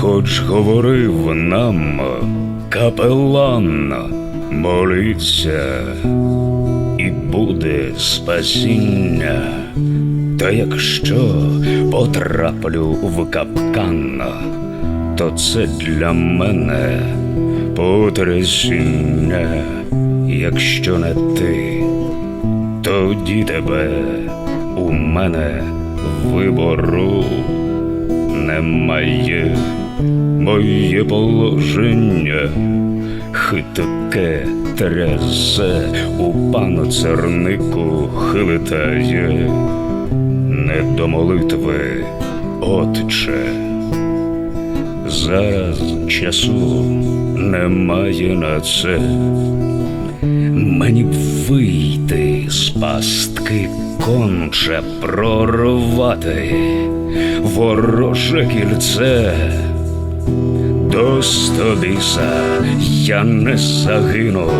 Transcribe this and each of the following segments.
говорив нам капелан, молиться, і буде спасіння. Та якщо потраплю в капкан, то це для мене потрясіння, якщо не ти, тоді тебе у мене вибору немає. Моє положення хитке трясе у панцернику хилитає, не до молитви, отче. Зараз часу немає на це. Мені б вийти з пастки конче прорвати вороже кільце. До стобіса я не загину,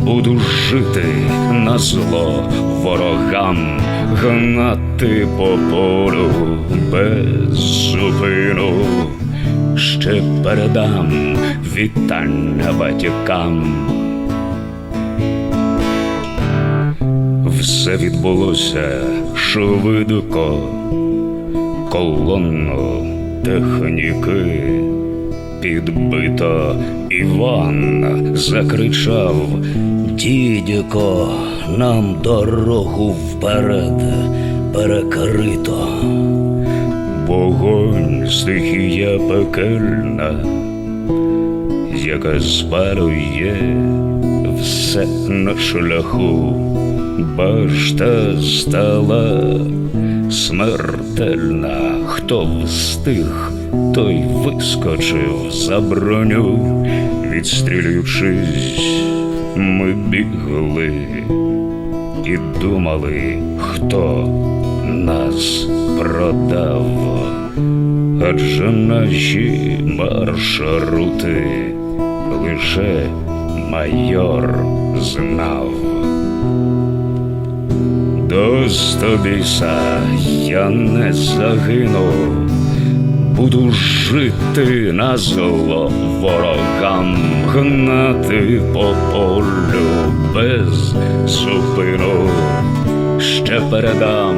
буду жити на зло ворогам, гнати по полю без зупину, ще передам вітання батькам. Все відбулося швидко, колонну техніки підбито Іван закричав Дідько, нам дорогу вперед перекрито. Вогонь стихія пекельна, яка спалює все на шляху, башта стала смертельна, хто встиг, той вискочив за броню, відстрілюючись, ми бігли і думали, хто нас продав, адже наші маршрути лише майор знав. До стобіса я не загину, буду жити на зло ворогам, гнати по полю без зупину, ще передам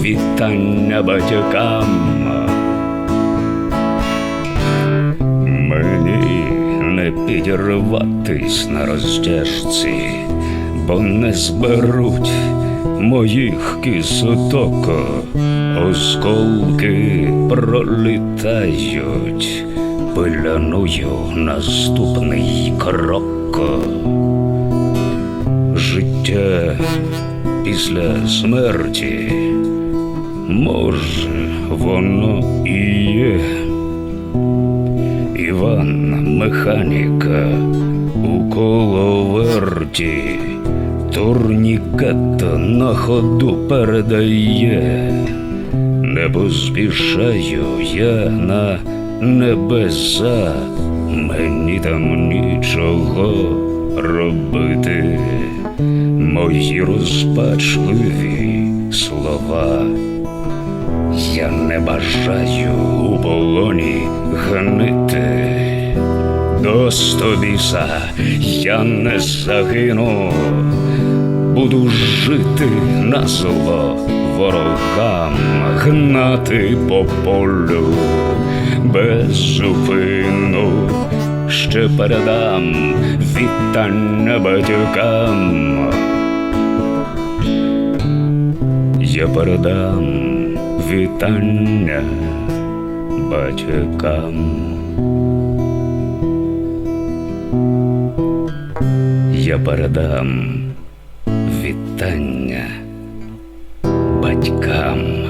вітання батькам. Мені не підірватись на роздяжці, бо не зберуть моїх кисоток, осколки пролітають, пиляную наступний крок. Життя після смерті, може, воно і є. Іван механіка у коловерті, турнікет на ходу передає, не поспішаю я на небеса, мені там нічого робити, мої розпачливі слова. Я не бажаю у полоні гнити. До стобіса я не загину, буду жити на зло ворогам, гнати по полю без зупину, ще передам вітання батькам. Я передам вітання батькам. Я передам вітання батькам.